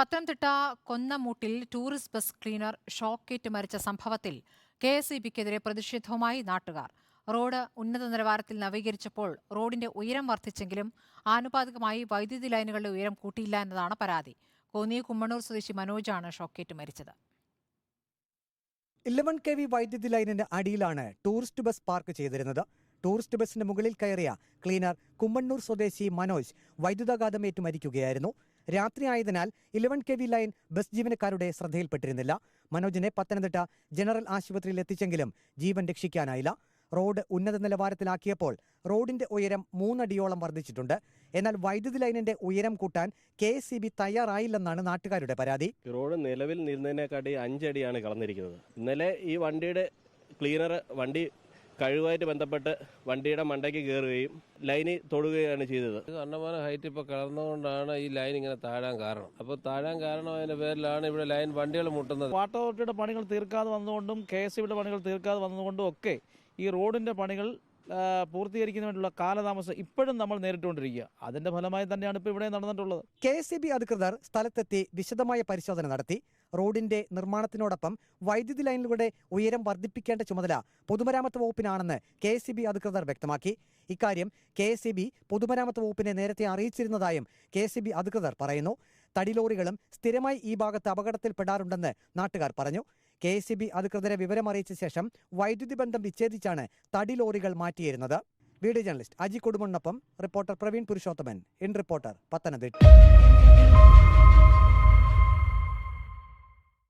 പത്തനംതിട്ട കൊന്നമൂട്ടിൽ tourist bus cleaner ഷോക്കേറ്റ് മരിച്ച സംഭവത്തിൽ കെ എസ് ഇ ബിക്കെതിരെ പ്രതിഷേധവുമായി നാട്ടുകാർ. റോഡ് ഉന്നത നിലവാരത്തിൽ നവീകരിച്ചപ്പോൾ റോഡിന്റെ ഉയരം വർദ്ധിച്ചെങ്കിലും ആനുപാതികമായി വൈദ്യുതി ലൈനുകളുടെ ഉയരം കൂട്ടിയില്ല എന്നതാണ് പരാതി. കോന്നി കുമ്മണൂർ സ്വദേശി മനോജാണ് ഷോക്കേറ്റ് മരിച്ചത്. ഇലവൻ കെ വി വൈദ്യുതി ലൈനിന്റെ അടിയിലാണ് ടൂറിസ്റ്റ് ബസ് പാർക്ക് ചെയ്തിരുന്നത്. ടൂറിസ്റ്റ് ബസിന് മുകളിൽ കയറിയ ക്ലീനർ കുമ്മണ്ണൂർ സ്വദേശി മനോജ് വൈദ്യുതാഘാതമേറ്റ് മരിക്കുകയായിരുന്നു. രാത്രി ആയതിനാൽ eleven K V line bus ജീവനക്കാരുടെ ശ്രദ്ധയിൽപ്പെട്ടിരുന്നില്ല. മനോജിനെ പത്തനംതിട്ട ജനറൽ ആശുപത്രിയിൽ എത്തിച്ചെങ്കിലും ജീവൻ രക്ഷിക്കാനായില്ല. റോഡ് ഉന്നത നിലവാരത്തിലാക്കിയപ്പോൾ റോഡിന്റെ ഉയരം മൂന്നടിയോളം വർദ്ധിച്ചിട്ടുണ്ട്. എന്നാൽ വൈദ്യുതി ലൈനിന്റെ ഉയരം കൂട്ടാൻ കെ എസ് സി ബി തയ്യാറായില്ലെന്നാണ് നാട്ടുകാരുടെ പരാതി. റോഡ് നിലവിൽ നിന്നതിനെക്കാട്ടി അഞ്ചടിയാണ് കളഞ്ഞിരിക്കുന്നത് ഇന്നലെ ഈ വണ്ടിയുടെ ക്ലീനർ വണ്ടി കഴിവുമായിട്ട് ബന്ധപ്പെട്ട് വണ്ടിയുടെ മണ്ടയ്ക്ക് കയറുകയും ലൈനിൽ തൊടുകയാണ് ചെയ്തത്. ഇത് ഹൈറ്റ് ഇപ്പോൾ കളർന്നുകൊണ്ടാണ് ഈ ലൈൻ ഇങ്ങനെ താഴാൻ കാരണം. അപ്പോൾ താഴാൻ കാരണം അതിന്റെ പേരിലാണ് ഇവിടെ ലൈൻ വണ്ടികൾ മുട്ടുന്നത്. വാട്ടർ അതോറിറ്റിയുടെ പണികൾ തീർക്കാതെ വന്നുകൊണ്ടും കെ എസ് സിയുടെ പണികൾ തീർക്കാതെ വന്നുകൊണ്ടും ഒക്കെ ഈ റോഡിന്റെ പണികൾ ആ, പൂർത്തീകരിക്കുന്നതിന് വേണ്ടിയുള്ള കാലതാമസം ഇപ്പോഴും നമ്മൾ നേരിട്ടുകൊണ്ടിരിക്കുക. അതിന്റെ ഫലമായി തന്നെയാണ് ഇപ്പോൾ ഇവിടെ നടന്നിട്ടുള്ളത്. കെ എസ് അധികൃതർ സ്ഥലത്തെത്തി വിശദമായ പരിശോധന നടത്തി. റോഡിന്റെ നിർമ്മാണത്തിനോടൊപ്പം വൈദ്യുതി ലൈനിലൂടെ ഉയരം വർദ്ധിപ്പിക്കേണ്ട ചുമതല പൊതുമരാമത്ത് വകുപ്പിനാണെന്ന് കെ എസ് ബി അധികൃതർ വ്യക്തമാക്കി. ഇക്കാര്യം കെ എസ് ബി പൊതുമരാമത്ത് വകുപ്പിനെ നേരത്തെ അറിയിച്ചിരുന്നതായും കെ എസ് ബി അധികൃതർ പറയുന്നു. തടിലോറികളും സ്ഥിരമായി ഈ ഭാഗത്ത് അപകടത്തിൽപ്പെടാറുണ്ടെന്ന് നാട്ടുകാർ പറഞ്ഞു. കെ എസ് ബി അധികൃതരെ വിവരമറിയിച്ച ശേഷം വൈദ്യുതി ബന്ധം വിച്ഛേദിച്ചാണ് തടി ലോറികൾ മാറ്റിയിരുന്നത്. Video journalist Aji കൊടുമണ്ണൊപ്പം reporter Praveen Purushothaman. In reporter Pathanamthitta.